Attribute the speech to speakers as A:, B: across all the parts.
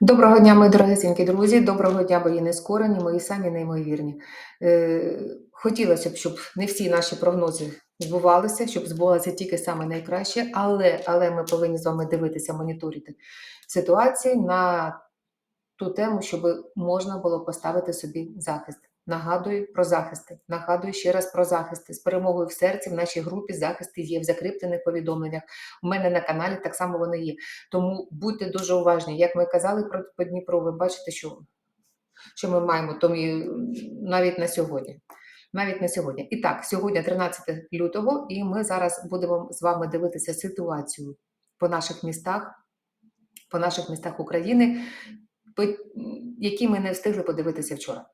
A: Доброго дня, мої дорогесенькі друзі. Доброго дня, мої нескорені, мої самі неймовірні. Е, хотілося б, щоб не всі наші прогнози збувалися, щоб збувалося тільки саме найкраще, але, але ми повинні з вами дивитися, моніторити ситуації на ту тему, щоб можна було поставити собі захист. Нагадую про захисти. Нагадую ще раз про захисти. З перемогою в серці в нашій групі захисти є в закріплених повідомленнях. У мене на каналі так само вони є. Тому будьте дуже уважні. Як ми казали про по Дніпро, ви бачите, що, що ми маємо тому навіть на сьогодні. Навіть на сьогодні. І так, сьогодні 13 лютого, і ми зараз будемо з вами дивитися ситуацію по наших містах, по наших містах України, які ми не встигли подивитися вчора.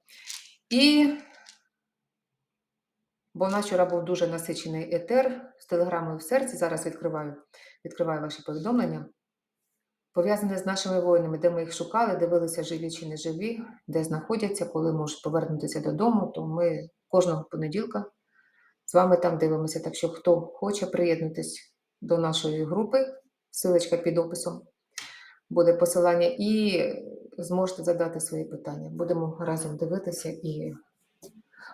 A: І бо в нас вчора був дуже насичений етер з телеграмою в серці. Зараз відкриваю, відкриваю ваші повідомлення. Пов'язане з нашими воїнами, де ми їх шукали, дивилися, живі чи не живі, де знаходяться, коли можуть повернутися додому, то ми кожного понеділка з вами там дивимося. Так що, хто хоче приєднатись до нашої групи, силочка під описом, буде посилання, і зможете задати свої питання. Будемо разом дивитися і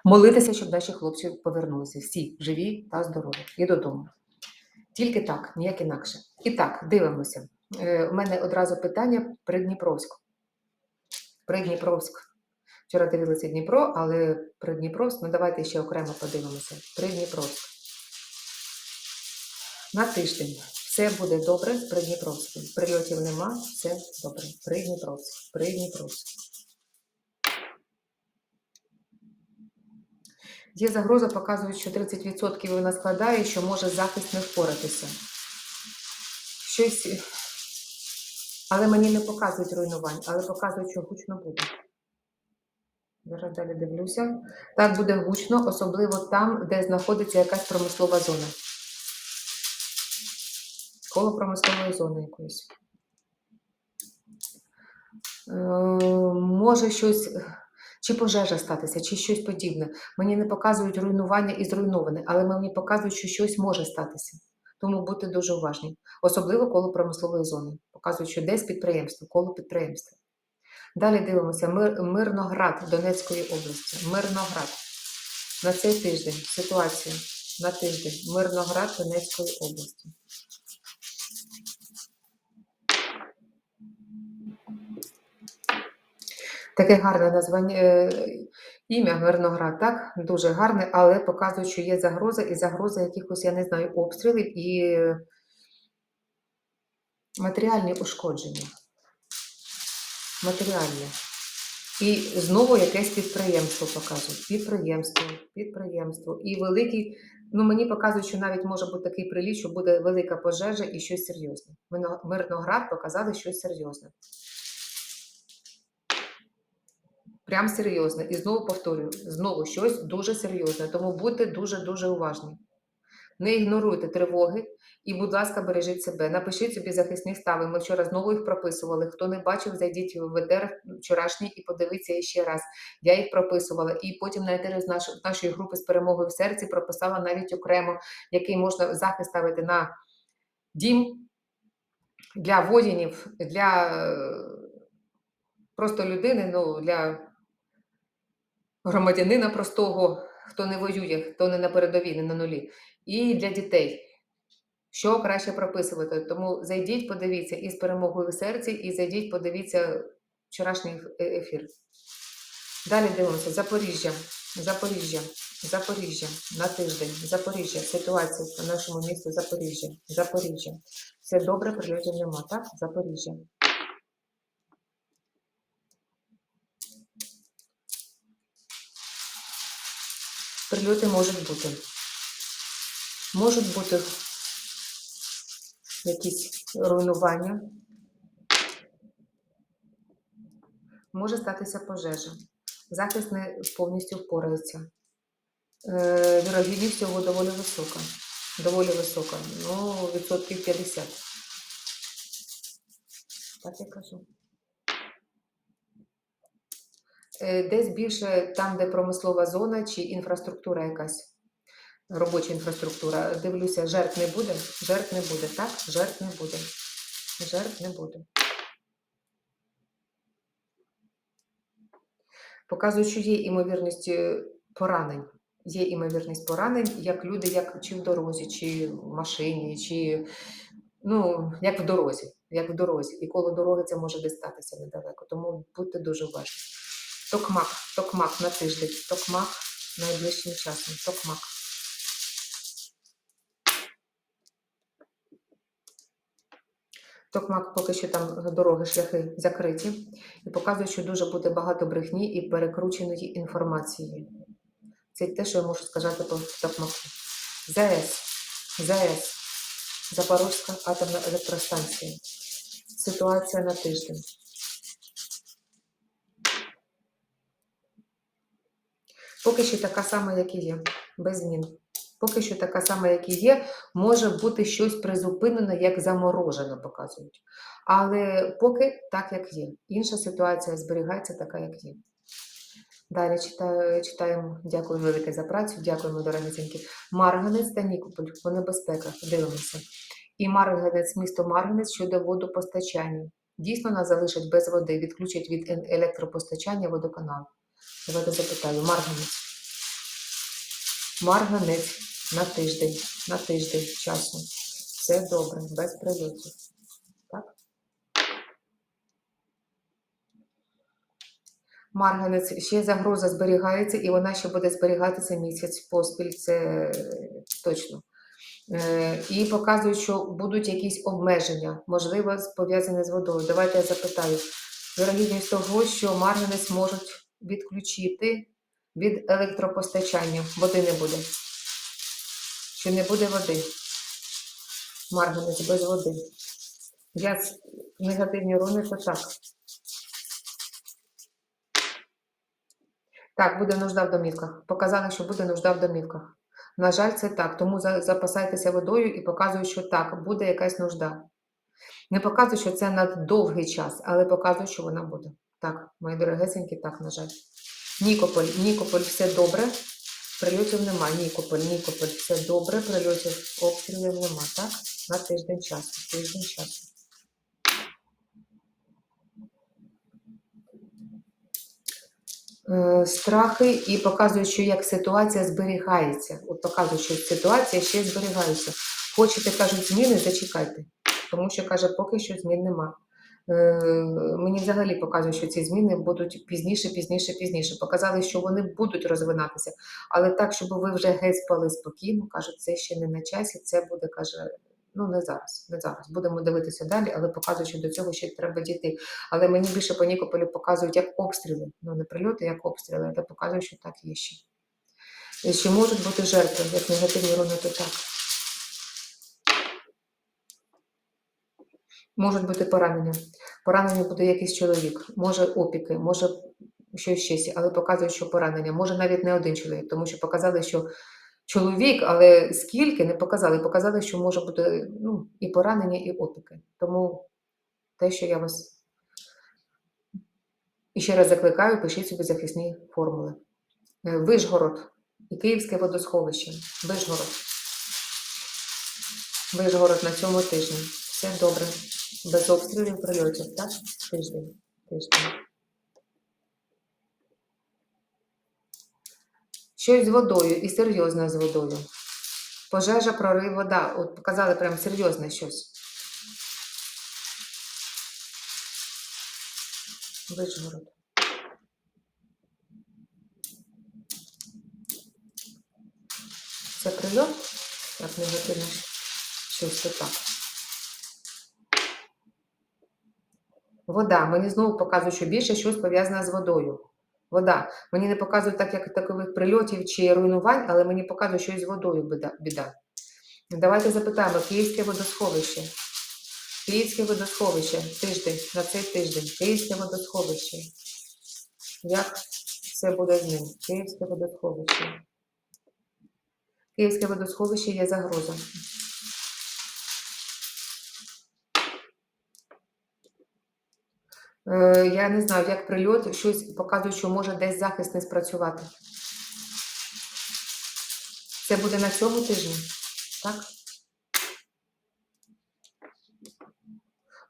A: молитися, щоб наші хлопці повернулися. Всі живі та здорові і додому. Тільки так, ніяк інакше. І так, дивимося. Е, У мене одразу питання Придніпровськ. Придніпровськ. Вчора дивилися Дніпро, але Придніпровськ, ну давайте ще окремо подивимося. Придніпровськ. На тиждень. Все буде добре з Придніпровським. Прильотів нема, все добре. Придніпровськ. Придніпровськ. Є загроза, показують, що 30% вона складає, що може захист не впоратися. Щось. Але мені не показують руйнувань, але показують, що гучно буде. Зараз далі дивлюся. Так буде гучно, особливо там, де знаходиться якась промислова зона. Коло промислової зони якоїсь. Е, може щось, чи пожежа статися, чи щось подібне. Мені не показують руйнування і зруйноване, але мені показують, що щось може статися. Тому будьте дуже уважні. Особливо коло промислової зони. Показують, що десь підприємство, коло підприємства. Далі дивимося Мир, Мирноград Донецької області. Мирноград. На цей тиждень ситуація на тиждень. Мирноград Донецької області. Таке гарне названня, е, ім'я Мирноград, так? Дуже гарне, але показує, що є загроза, і загроза якихось, я не знаю, обстрілів і матеріальні ушкодження. Матеріальне. І знову якесь підприємство показують. Підприємство, підприємство. І великий, ну мені показують, що навіть може бути такий приліт, що буде велика пожежа і щось серйозне. Мирноград показали щось серйозне. Прям серйозне. І знову повторюю, знову щось дуже серйозне. Тому будьте дуже-дуже уважні. Не ігноруйте тривоги і, будь ласка, бережіть себе. Напишіть собі захисні стави. Ми вчора знову їх прописували. Хто не бачив, зайдіть в ВДР вчорашній і подивіться ще раз. Я їх прописувала. І потім на етері з нашої групи з перемогою в серці прописала навіть окремо, який можна захист ставити на дім для воїнів, для е, просто людини, ну, для громадянина простого, хто не воює, хто не на передовій, не на нулі, і для дітей. Що краще прописувати? Тому зайдіть, подивіться і з перемогою в серці, і зайдіть, подивіться вчорашній е- ефір. Далі дивимося. Запоріжжя, Запоріжжя, Запоріжжя на тиждень, Запоріжжя, ситуація по нашому місту Запоріжжя, Запоріжжя. Все добре, прильотів нема, так? Запоріжжя. Прильоти можуть бути. Можуть бути якісь руйнування. Може статися пожежа. Захист не повністю впорається. Е, Вірогідність цього доволі висока. Доволі висока. Ну, відсотків 50. Так я кажу. Е, Десь більше там, де промислова зона чи інфраструктура якась. Робоча інфраструктура. Дивлюся, жертв не буде. Жертв не буде, так? Жертв не буде. Жертв не буде. Показують, що є імовірність е, поранень. Є імовірність поранень, як люди, як чи в дорозі, чи в машині, чи ну, як в дорозі, як в дорозі. І коло дороги це може десь статися недалеко. Тому будьте дуже уважні. Токмак, токмак на тиждень, токмак найближчим часом, токмак. Токмак поки що там дороги, шляхи закриті, і показує, що дуже буде багато брехні і перекрученої інформації. Це те, що я можу сказати по Токмаку. ЗАЕС, ЗАЕС, Запорозька атомна електростанція. Ситуація на тиждень. Поки що така сама, як і є, без змін. Поки що така сама, як і є, може бути щось призупинено, як заморожено, показують. Але поки так, як є. Інша ситуація зберігається така, як є. Далі читаю, читаємо. Дякую велике за працю. Дякуємо, дорогесенькі. Марганець та Нікополь по небезпеках. Дивимося. І Марганець, місто Марганець щодо водопостачання. Дійсно нас залишать без води, відключать від електропостачання водоканал. Давайте запитаю. Марганець. Марганець на тиждень, на тиждень часу. Все добре, без прильотів. Так? Марганець, ще загроза зберігається, і вона ще буде зберігатися місяць поспіль, це е, точно. Е, І показують, що будуть якісь обмеження, можливо, пов'язані з водою. Давайте я запитаю. Вірогідність того, що марганець можуть відключити від електропостачання. Води не буде. Що не буде води. Марганець без води. Я негативні руни, то так. Так, буде нужда в домівках. Показали, що буде нужда в домівках. На жаль, це так. Тому запасайтеся водою і показую, що так, буде якась нужда. Не показую, що це на довгий час, але показую, що вона буде. Так, мої дорогесенькі, так, на жаль. Нікополь, Нікополь, все добре. Прильотів нема. Нікополь, Нікополь, все добре. Прильотів, обстрілів нема, так? На тиждень часу. Тиждень часу. Е, страхи і показує, що як ситуація зберігається. От показує, що ситуація ще зберігається. Хочете, кажуть, зміни, зачекайте. Тому що каже, поки що змін нема. Е, мені взагалі показує, що ці зміни будуть пізніше, пізніше, пізніше. Показали, що вони будуть розвинатися, але так, щоб ви вже геть спали спокійно, кажуть, це ще не на часі, це буде, каже, ну не зараз, не зараз. Будемо дивитися далі, але показує, що до цього ще треба дійти. Але мені більше по Нікополю показують як обстріли. Ну, не прильоти, як обстріли, але показує, що так є ще. І що можуть бути жертви, як негативні руни, то так. Можуть бути поранення. Поранення буде якийсь чоловік, може опіки, може щось ще, але показує, що поранення. Може навіть не один чоловік, тому що показали, що чоловік, але скільки не показали. Показали, що може бути ну, і поранення, і опіки. Тому те, що я вас і ще раз закликаю, пишіть собі захисні формули. Е, Вишгород і Київське водосховище. Вишгород. Вишгород на цьому тижні. Все добре. Без обстрілів прильотів, так? Тиждень. Тиждень. Щось з водою і серйозне з водою. Пожежа, прорив, вода. От показали прям серйозне щось. Вишгород. Це прильот? Як негативно щось так. Вода. Мені знову показують, що більше щось пов'язане з водою. Вода. Мені не показують так, як такових прильотів чи руйнувань, але мені показують, що і з водою біда. Давайте запитаємо, Київське водосховище. Київське водосховище. Тиждень, на цей тиждень. Київське водосховище. Як це буде з ним? Київське водосховище. Київське водосховище є загроза. Я не знаю, як прильот, щось показує, що може десь захист не спрацювати. Це буде на цьому тижні, так?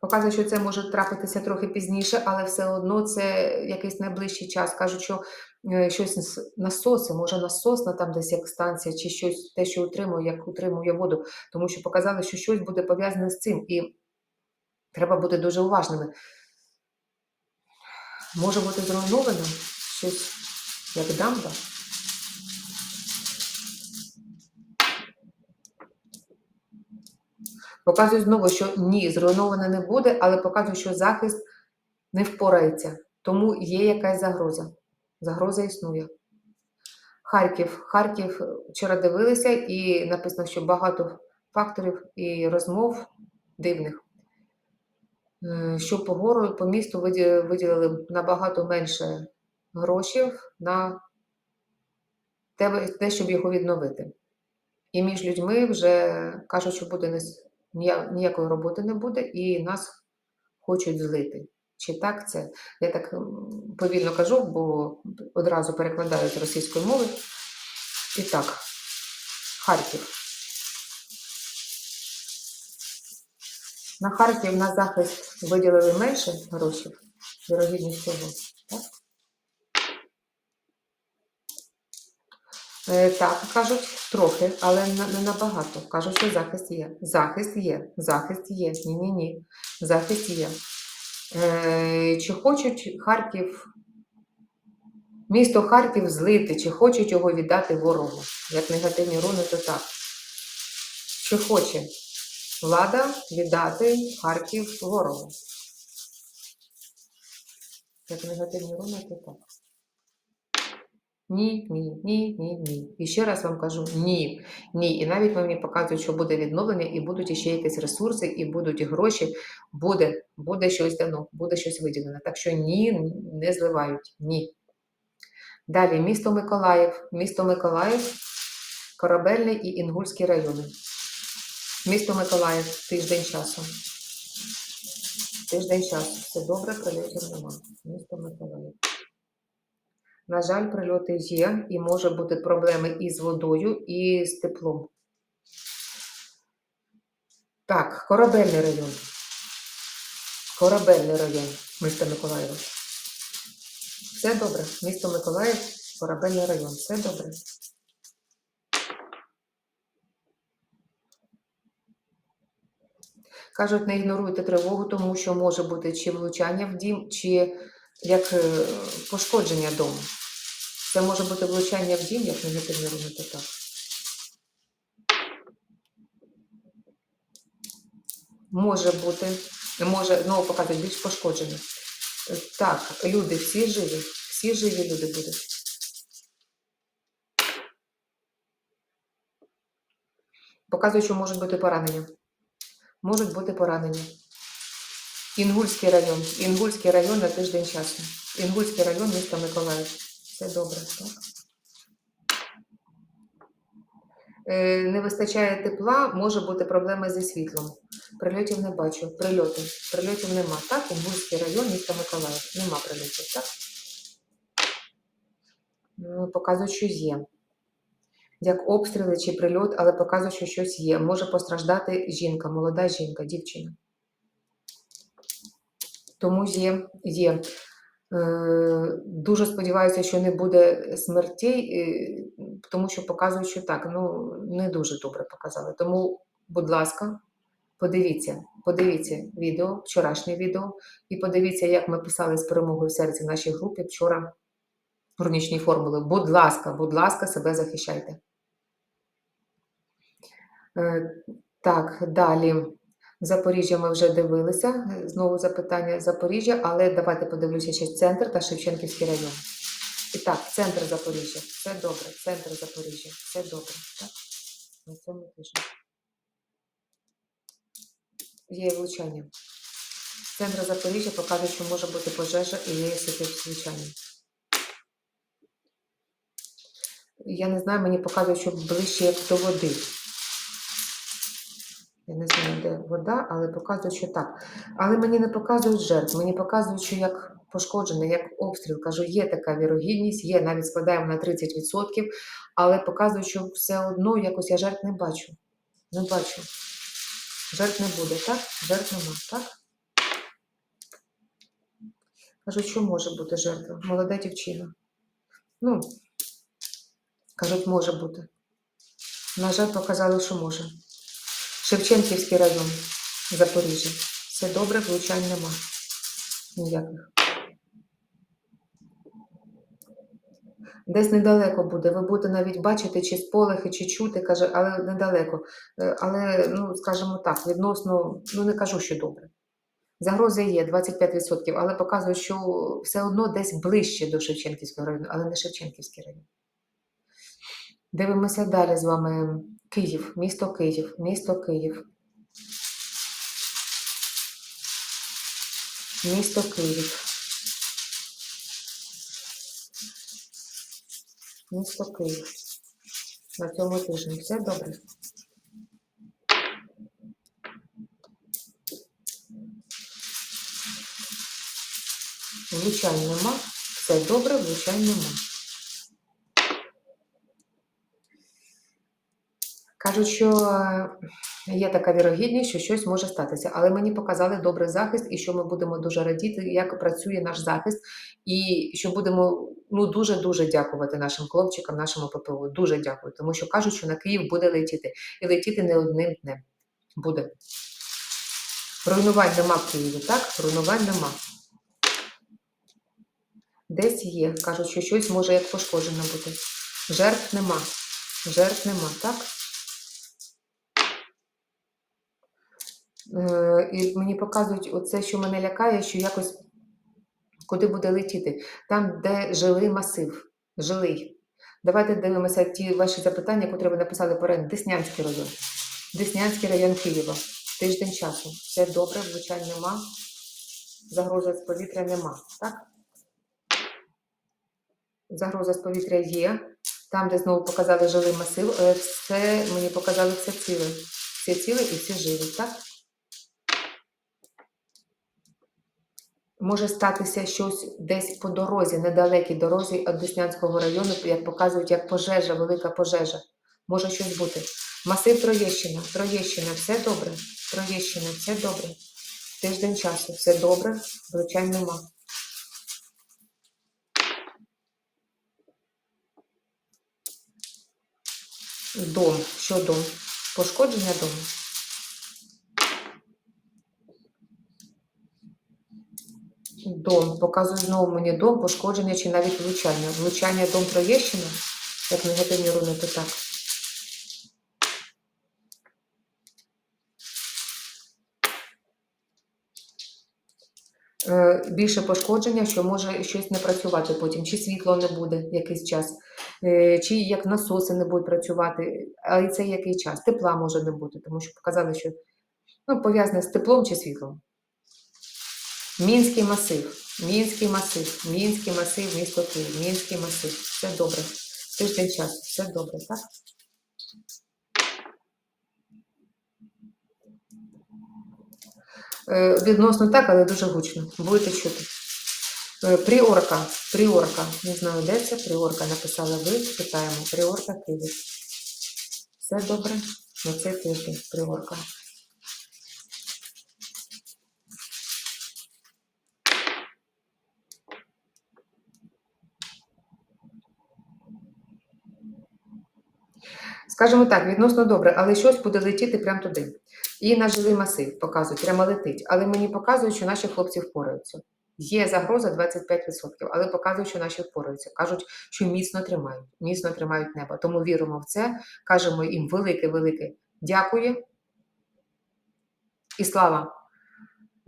A: Показує, що це може трапитися трохи пізніше, але все одно це якийсь найближчий час. Кажуть, що е, щось насоси, може насосна там десь як станція, чи щось те, що утримує, як утримує воду, тому що показали, що щось буде пов'язане з цим, і треба бути дуже уважними. Може бути зруйновано щось як дамба. Показує знову, що ні, зруйновано не буде, але показує, що захист не впорається. Тому є якась загроза. Загроза існує. Харків. Харків е, вчора дивилися, і написано, що багато факторів і розмов дивних. Е, Що по гору, по місту виділили набагато менше грошей на те, щоб його відновити. І між людьми вже кажуть, що буде ніякої роботи не буде, і нас хочуть злити. Чи так це? Я так повільно кажу, бо одразу перекладаю з російської мови. І так, Харків. На Харків на захист виділили менше грошей, вірогідність цього. Так? Е, Так, кажуть, трохи, але не набагато. Кажуть, що захист є. Захист є, захист є. Ні-ні-ні. Захист є. Е, Чи хочуть Харків, місто Харків злити, чи хочуть його віддати ворогу? Як негативні руни, то так. Чи хоче влада віддати Харків ворогу? Як негативні руни, то так. Ні, ні, ні, ні, ні. І ще раз вам кажу ні, ні. І навіть мені показують, що буде відновлення, і будуть ще якісь ресурси, і будуть гроші, буде, буде щось дано, буде щось виділено. Так що ні, не зливають. Ні. Далі місто Миколаїв. Місто Миколаїв, Корабельний і Інгульський райони. Місто Миколаїв, тиждень часу. Тиждень часу. Все добре, прильотів нема. Місто Миколаїв. На жаль, прильоти є, і може бути проблеми і з водою, і з теплом. Так, корабельний район. Корабельний район міста Миколаєва. Все добре. Місто Миколаїв, корабельний район. Все добре. Кажуть, не ігноруйте тривогу, тому що може бути чи влучання в дім, чи як е, пошкодження дому. Це може бути влучання в дім, як негативне руни, то так. Може бути, може, знову показують більш пошкодження. Так, люди всі живі, всі живі люди будуть. Показують, що можуть бути поранення. Можуть бути поранення. Інгульський район. Інгульський район на тиждень часу. Інгульський район міста Миколаїв. Все добре, так? Е, Не вистачає тепла, може бути проблеми зі світлом. Прильотів не бачу. Прильоти. Прильотів нема. Так, Інгульський район міста Миколаїв. Нема прильотів, так? Ну, Показують, що є. Як обстріли чи прильот, але показують, що щось є. Може постраждати жінка, молода жінка, дівчина. Тому є. є. Е, Дуже сподіваюся, що не буде смертей, е, тому що показують, що так, ну не дуже добре показали. Тому, будь ласка, подивіться, подивіться відео, вчорашнє відео, і подивіться, як ми писали з перемогою в серці в нашій групі вчора рунічні формули. Будь ласка, будь ласка, себе захищайте. Е, Так, далі. Запоріжжя ми вже дивилися. Знову запитання Запоріжжя, але давайте подивлюся ще центр та Шевченківський район. І так, центр Запоріжжя. Все добре. Центр Запоріжжя. Все добре. Так? На ми пишемо. Є влучання. Центр Запоріжжя показує, що може бути пожежа і є влучання. Я не знаю, мені показують, що ближче як до води. Я не знаю, де вода, але показують, що так. Але мені не показують жертв, мені показують, що як пошкоджене, як обстріл. Кажу, є така вірогідність, є, навіть складаємо на 30%, але показують, що все одно якось я жертв не бачу. Не бачу. Жертв не буде, так? Жертв нема, так? Кажуть, що може бути жертва. Молода дівчина. Ну, кажуть, може бути. На жаль, показали, що може. Шевченківський район, Запоріжжя. Все добре, влучань нема. Ніяких. Десь недалеко буде. Ви будете навіть бачити, чи сполохи, чи чути, каже, але недалеко. Е, Але, ну, скажімо так, відносно, ну не кажу, що добре. Загрози є 25%, але показує, що все одно десь ближче до Шевченківського району, але не Шевченківський район. Дивимося далі з вами. Київ, місто Київ, місто Київ. Місто Київ. Місто Київ. На цьому тижні все добре. Влучань нема. Все добре, влучань нема. Кажуть, що е, є така вірогідність, що щось може статися, але мені показали добрий захист і що ми будемо дуже радіти, як працює наш захист, і що будемо ну дуже дуже дякувати нашим хлопчикам, нашому ППО. Дуже дякую, тому що кажуть, що на Київ буде летіти і летіти не одним днем. Буде. Руйнувань нема в Києві, так? Руйнувань нема. Десь є. Кажуть, що щось може як пошкоджено бути. Жертв нема. Жертв нема, так? І мені показують оце, що мене лякає, що якось куди буде летіти. Там, де жилий масив. Жилий. Давайте дивимося ті ваші запитання, які ви написали поряд. Деснянський район. Деснянський район Києва. Тиждень часу. Все добре, влучань нема. Загрози з повітря нема. Так? Загроза з повітря є. Там, де знову показали жилий масив, все мені показали все ціле. Все ціле і всі живі, так? Може статися щось десь по дорозі, недалекій дорозі від Деснянського району, як показують, як пожежа, велика пожежа. Може щось бути. Масив Троєщина, Троєщина, все добре. Троєщина, все добре. Тиждень часу, все добре, влучань нема. Дом. Що дом? Пошкодження дому. Дом. Показує знову мені дом, пошкодження чи навіть влучання. Влучання дом Троєщина, як негативні руни, то так. Е, Більше пошкодження, що може щось не працювати потім, чи світло не буде якийсь час, е, чи як насоси не будуть працювати, але це який час. Тепла може не бути, тому що показали, що ну, пов'язане з теплом чи світлом. Мінський масив, Мінський масив, Мінський масив, місто Київ, Мінський масив. Все добре. Тиждень часу, все добре, так? Е, Відносно так, але дуже гучно. Будете чути. Е, Пріорка, Пріорка. Не знаю, де це. Пріорка написала ви. Питаємо. Пріорка Київ. Все добре. На цей тиждень. Пріорка. Скажімо так, відносно добре, але щось буде летіти прямо туди. І на жилий масив показують, прямо летить. Але мені показують, що наші хлопці впораються. Є загроза 25%, але показують, що наші впораються. Кажуть, що міцно тримають, міцно тримають небо. Тому віримо в це, кажемо їм велике-велике дякую і слава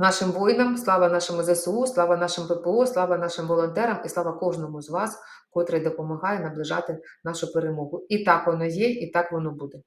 A: нашим воїнам, слава нашому ЗСУ, слава нашим ППО, слава нашим волонтерам і слава кожному з вас, котрий допомагає наближати нашу перемогу. І так воно є, і так воно буде.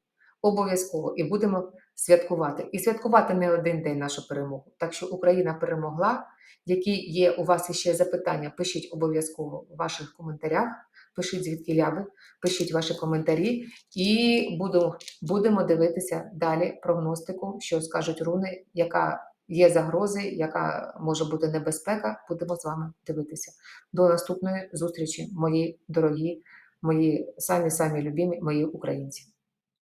A: Обов'язково і будемо святкувати. І святкувати не один день нашу перемогу. Так що Україна перемогла. Які є у вас іще запитання, пишіть обов'язково в ваших коментарях. Пишіть звідки ляви, пишіть ваші коментарі, і буду, будемо дивитися далі прогностику, що скажуть руни, яка є загрози, яка може бути небезпека. Будемо з вами дивитися. До наступної зустрічі, мої дорогі, мої самі самі любімі, мої українці.